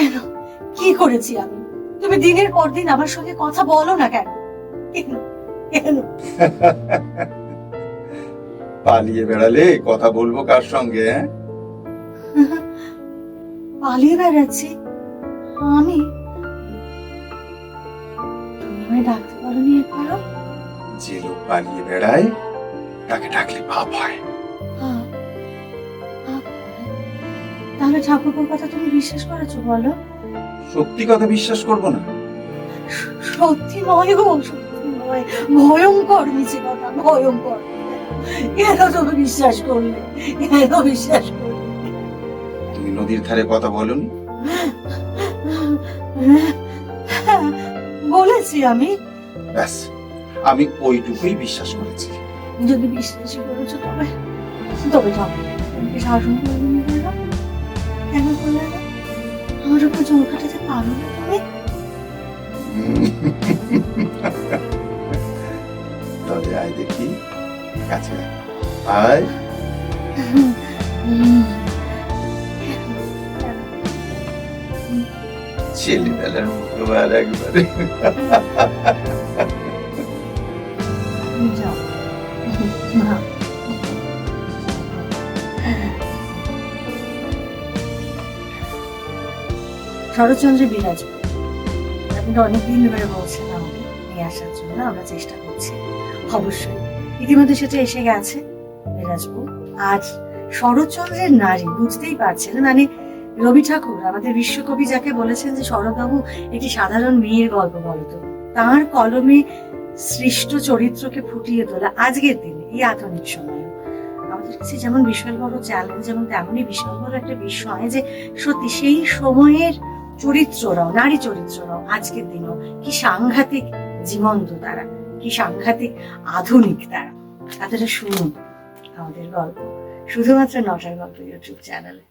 কেন? কি করেছি আমি? তুমি দিনের পর দিন আমার সঙ্গে কথা বলো না কেন? পালিয়ে বেড়ালে কথা বলব কার সঙ্গে হ্যাঁ? পালিয়ে বেড়াচ্ছি? আমি? তুমি আমায় ডাকতে পারো নি একবারও? যে লোক পালিয়ে বেড়ায় তাকে ডাকলে পাপ হ্যাঁ। তাহলে ঠাকুরপুর কথা তুমি বিশ্বাস করেছ বলো। সত্যি কথা বিশ্বাস করব না। সত্যি নয় গো সত্যি নয়। ভয়ঙ্কর মিছে কথা ভয়ঙ্কর তুমি বিশ্বাস করলে? বিশ্বাস করলে? তুমি নদীর ধারে কথা বলনি? বলেছি আমি। ব্যাস আমি ওইটুকুই বিশ্বাস করেছি। যদি বিশ্বাসই করেছ তবে তবে শাসন করবে? কেন করলে না আমার উপর জোর কাটাতে পারো না তুমি তবে আয় দেখি, কাছে আয়। ছেলেবেলার মতো আর একবারে। যাও। শরৎচন্দ্রের বিরাজপুর আপনি অনেকদিন ধরে বলছেন আমাকে নিয়ে আসার জন্য, আমরা চেষ্টা করছি। অবশ্যই। ইতিমধ্যে সেটা এসে গেছে, বিরাজপুর। আর শরৎচন্দ্রের নারী, বুঝতেই পারছেন মানে রবি ঠাকুর, আমাদের বিশ্বকবি যাকে বলেছেন যে, শরৎবাবু, একটি সাধারণ মেয়ের গল্প বলতো তার কলমে সৃষ্ট চরিত্রকে ফুটিয়ে তোলা আজকের দিনে, এই আধুনিক সময়ে। আমাদের কাছে যেমন বিশাল বড় চ্যালেঞ্জ এবং তেমনই বিশাল বড় একটা বিষয় যে, সত্যি সেই সময়ের চরিত্ররাও, নারী চরিত্ররাও আজকের দিনেও কি সাংঘাতিক জীবন্ত তারা, কি সাংঘাতিক আধুনিক তারা। তাদের শুনুন আমাদের গল্প। শুধুমাত্র নটার গল্প ইউটিউব চ্যানেলে